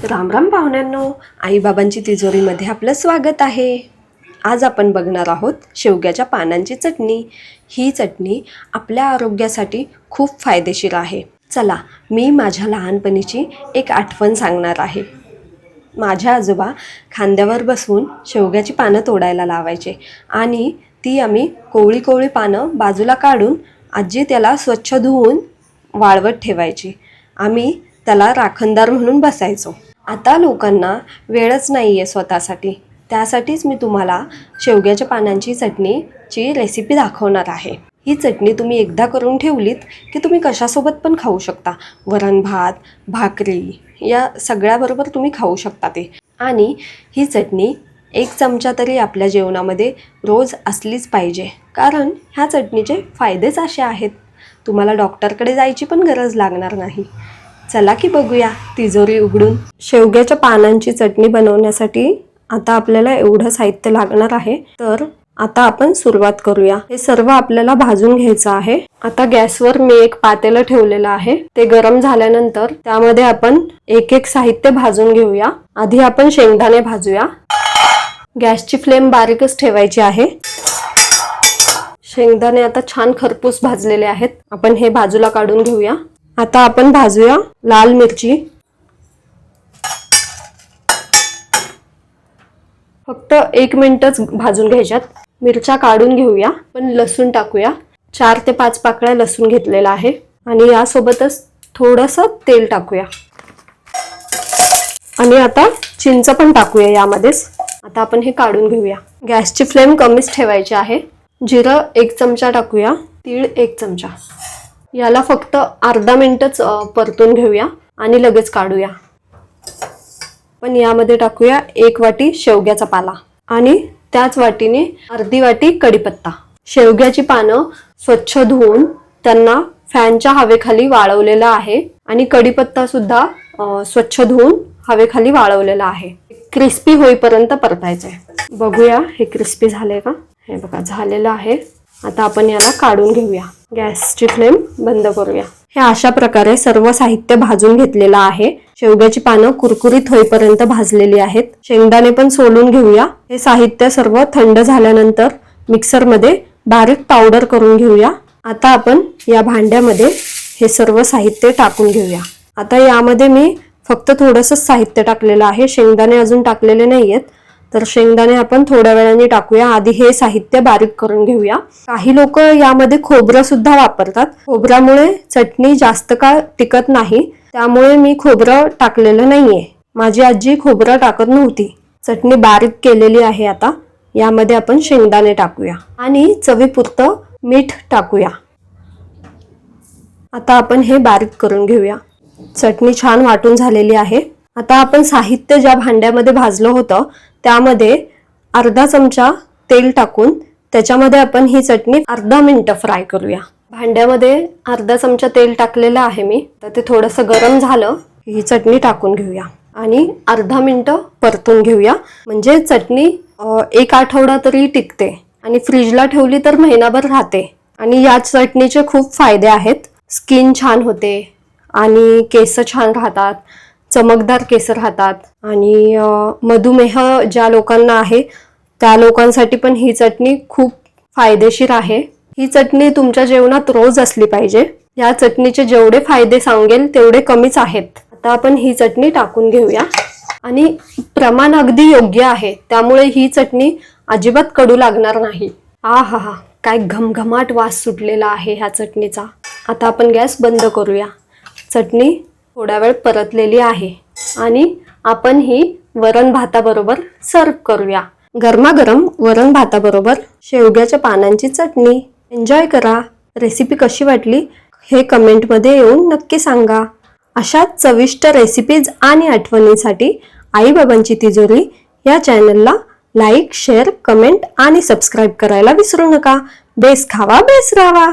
राम राम पाहुण्यांनो आईबाबांची तिजोरीमध्ये आपलं स्वागत आहे. आज आपण बघणार आहोत शेवग्याच्या पानांची चटणी. ही चटणी आपल्या आरोग्यासाठी खूप फायदेशीर आहे. चला मी माझ्या लहानपणीची एक आठवण सांगणार आहे. माझ्या आजोबा खांद्यावर बसवून शेवग्याची पानं तोडायला लावायचे आणि ती आम्ही कोवळी कोवळी पानं बाजूला काढून आजी त्याला स्वच्छ धुवून वाळवत ठेवायची. आम्ही त्याला राखणदार म्हणून बसायचो. आता लोकांना वेळच नाही आहे स्वतःसाठी. त्यासाठीच मी तुम्हाला शेवग्याच्या पानांची चटणीची रेसिपी दाखवणार आहे. ही चटणी तुम्ही एकदा करून ठेवलीत की तुम्ही कशासोबत पण खाऊ शकता. वरण भात भाकरी या सगळ्याबरोबर तुम्ही खाऊ शकता ते. आणि ही चटणी एक चमचा तरी आपल्या जेवणामध्ये रोज असलीच पाहिजे. कारण ह्या चटणीचे फायदेच असे आहेत. तुम्हाला डॉक्टरकडे जायची पण गरज लागणार नाही. चला की बघूया तिजोरी उघडून. शेवग्याच्या पानांची चटणी बनवण्यासाठी आता आपल्याला एवढं साहित्य लागणार आहे. तर आता आपण सुरुवात करूया. हे सर्व आपल्याला भाजून घ्यायचं आहे. आता गॅसवर मी एक पातेलं ठेवलेलं आहे. ते गरम झाल्यानंतर त्यामध्ये आपण एक एक साहित्य भाजून घेऊया. आधी आपण शेंगदाणे भाजूया. गॅसची फ्लेम बारीकच ठेवायची आहे. शेंगदाणे आता छान खरपूस भाजलेले आहेत. आपण हे बाजूला काढून घेऊया. आता आपण भाजूया लाल मिरची. फक्त एक मिनिटच भाजून घ्यायच्यात. मिरच्या काढून घेऊया पण लसूण टाकूया. चार ते पाच पाकळ्या लसूण घेतलेला आहे. आणि यासोबतच थोडंसं तेल टाकूया. आणि आता चिंच पण टाकूया यामध्येच. आता आपण हे काढून घेऊया. गॅसची फ्लेम कमीच ठेवायची आहे. जिरं एक चमचा टाकूया तीळ एक चमचा. याला फक्त अर्धा मिनटच परतून घेऊया आणि लगेच काढूया. पण यामध्ये टाकूया एक वाटी शेवग्याचा पाला आणि त्याच वाटीने अर्धी वाटी कढीपत्ता. शेवग्याची पानं स्वच्छ धुवून त्यांना फॅनच्या हवेखाली वाळवलेलं आहे आणि कढीपत्ता सुद्धा स्वच्छ धुवून हवेखाली वाळवलेला आहे. क्रिस्पी होईपर्यंत परतायचं आहे बघूया हे क्रिस्पी झाले का? हे बघा झालेलं आहे. आता आपण याला काढून घेऊया. गॅसची फ्लेम बंद करूया. हे अशा प्रकारे सर्व साहित्य भाजून घेतलेलं आहे. शेवग्याची पानं कुरकुरीत होईपर्यंत भाजलेली आहेत. शेंगदाणे पण सोलून घेऊया. हे साहित्य सर्व थंड झाल्यानंतर मिक्सरमध्ये बारीक पावडर करून घेऊया. आता आपण या भांड्यामध्ये हे सर्व साहित्य टाकून घेऊया. आता यामध्ये मी फक्त थोडंसं साहित्य टाकलेलं आहे. शेंगदाणे अजून टाकलेले नाही आहेत तर शेंगदाणे आपण थोड्या वेळाने टाकूया. आधी हे साहित्य बारीक करून घेऊया. काही लोक यामध्ये खोबरं सुद्धा वापरतात. खोबऱ्यामुळे चटणी जास्त काळ टिकत नाही. त्यामुळे मी खोबरं टाकलेलं नाहीये. माझी आजी खोबरं टाकत नव्हती. चटणी बारीक केलेली आहे आता. यामध्ये आपण शेंगदाणे टाकूया. आणि चवीपुरतं मीठ टाकूया. आता आपण हे बारीक करून घेऊया. चटणी छान वाटून झालेली आहे. आता आपण साहित्य ज्या भांड्यामध्ये भाजलं होतं त्यामध्ये अर्धा चमचा तेल टाकून त्याच्यामध्ये आपण ही चटणी अर्धा मिनटं फ्राय करूया. भांड्यामध्ये अर्धा चमचा तेल टाकलेलं आहे मी. तर ते थोडंसं गरम झालं ही चटणी टाकून घेऊया. आणि अर्धा मिनटं परतून घेऊया. म्हणजे चटणी एक आठवडा तरी टिकते. आणि फ्रीजला ठेवली तर महिनाभर राहते. आणि या चटणीचे खूप फायदे आहेत. स्किन छान होते आणि केस छान राहतात. चमकदार केस राहतात आणि मधुमेह ज्या लोकांना आहे त्या लोकांसाठी पण ही चटणी खूप फायदेशीर आहे. ही चटणी तुमच्या जेवणात रोज असली पाहिजे. या चटणीचे जेवढे फायदे सांगेल तेवढे कमीच आहेत. आता आपण ही चटणी टाकून घेऊया. आणि प्रमाण अगदी योग्य आहे. त्यामुळे ही चटणी अजिबात कडू लागणार नाही. आ हा हा काय घमघमाट वास सुटलेला आहे ह्या चटणीचा. आता आपण गॅस बंद करूया. चटणी थोडा वेळ परतलेली आहे. आणि आपण ही वरण भाताबरोबर सर्व करूया. गरमागरम वरण भाताबरोबर शेवग्याच्या पानांची चटणी. एन्जॉय करा. रेसिपी कशी वाटली हे कमेंटमध्ये येऊन नक्की सांगा. अशाच चविष्ट रेसिपीज आणि आठवणींसाठी आईबाबांची तिजोरी या चॅनलला लाईक शेअर कमेंट आणि सबस्क्राईब करायला विसरू नका. बेस खावा बेस राहा